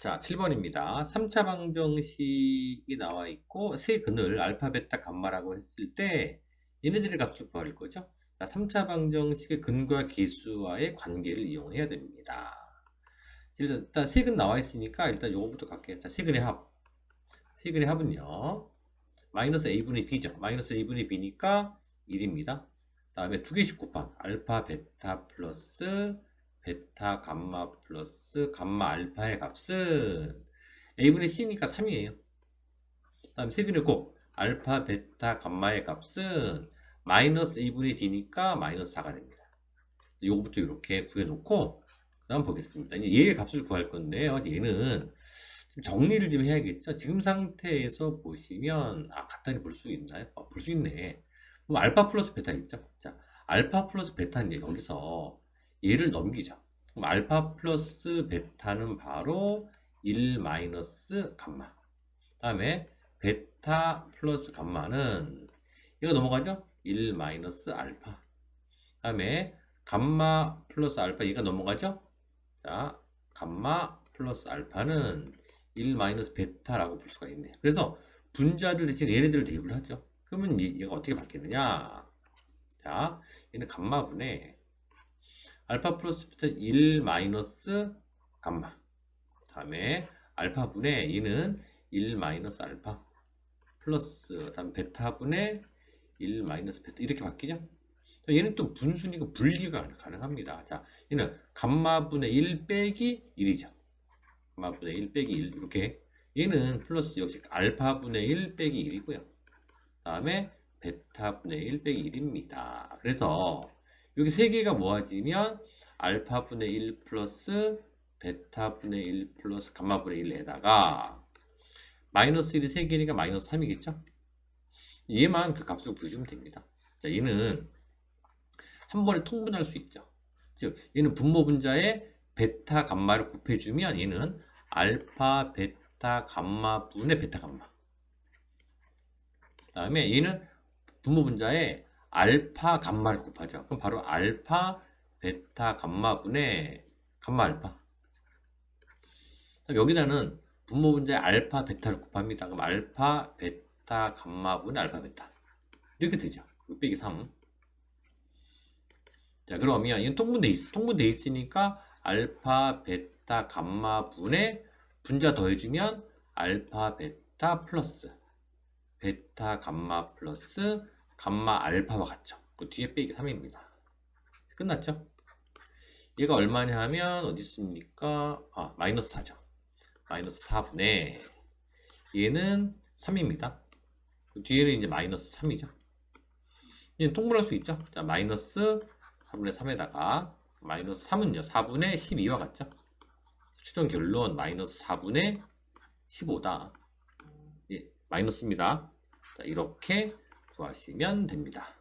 자, 7번입니다. 3차 방정식이 나와 있고 세 근을 알파, 베타, 감마라고 했을 때 얘네들의 값을 구할 거죠. 자, 3차 방정식의 근과 개수와의 관계를 이용해야 됩니다. 일단 세 근 나와 있으니까 일단 요거부터 갈게요. 자, 세 근의 합. 세 근의 합은요. 마이너스 a분의 b죠. 마이너스 a분의 b니까 1입니다. 다음에 두 개씩 곱한 알파, 베타 플러스 베타 감마 플러스 감마 알파의 값은 a분의 c니까 3이에요. 다음 세근의 곱 알파 베타 감마의 값은 마이너스 a분의 d니까 마이너스 4가 됩니다. 요거부터 이렇게 구해놓고 그 다음 보겠습니다. 얘의 값을 구할 건데요. 얘는 좀 정리를 좀 해야겠죠. 지금 상태에서 보시면 아 간단히 볼 수 있나요? 아, 볼 수 있네. 그럼 알파 플러스 베타 있죠. 자, 알파 플러스 베타는 여기서 얘를 넘기죠. 그럼 알파 플러스 베타는 바로 1 마이너스 감마. 다음에 베타 플러스 감마는 이거 넘어가죠? 1 마이너스 알파. 다음에 감마 플러스 알파 얘가 넘어가죠? 자, 감마 플러스 알파는 1 마이너스 베타라고 볼 수가 있네요. 그래서 분자들 대신 얘네들을 대입을 하죠. 그러면 얘- 얘가 어떻게 바뀌느냐? 자, 얘는 감마분의 알파 플러스 베타 1 마이너스 감마. 다음에 알파분의 얘는 1 마이너스 알파 플러스 다음 베타분의 1 마이너스 베타 이렇게 바뀌죠? 얘는 또 분순이고 분리가 가능합니다. 자, 얘는 감마분의 1 빼기 1이죠. 감마분의 1 빼기 1 이렇게 얘는 플러스 역시 알파분의 1 빼기 1이고요. 다음에 베타분의 1 빼기 1입니다. 그래서 여기 세 개가 모아지면 알파분의 1 플러스 베타분의 1 플러스 감마분의 1에다가 마이너스 1이 세 개니까 마이너스 3이겠죠? 얘만 그 값을 구해주면 됩니다. 자, 얘는 한 번에 통분할 수 있죠. 즉, 얘는 분모 분자에 베타 감마를 곱해주면 얘는 알파 베타 감마 분의 베타 감마. 다음에 얘는 분모 분자에 알파 감마를 곱하죠. 그럼 바로 알파 베타 감마 분의 감마 알파. 여기다는 분모 분자에 알파 베타를 곱합니다. 그럼 알파 베타 감마 분의 알파 베타. 이렇게 되죠. 6 빼기 3. 자, 그러면 얘는 통분돼 있, 통분돼 있으니까 알파 베타 감마 분의 분자 더해주면 알파 베타 플러스 베타 감마 플러스 감마 알파와 같죠. 그 뒤에 빼기 3입니다. 끝났죠? 얘가 얼마냐 하면 어디 있습니까? 아, 마이너스 4죠. 마이너스 4분의 얘는 3입니다. 그 뒤에는 이제 마이너스 3이죠. 얘는 통분할 수 있죠. 자, 마이너스 4분의 3에다가 마이너스 3은요. 4분의 12와 같죠. 최종 결론 마이너스 4분의 15다. 예, 마이너스입니다. 자, 이렇게 구하시면 됩니다.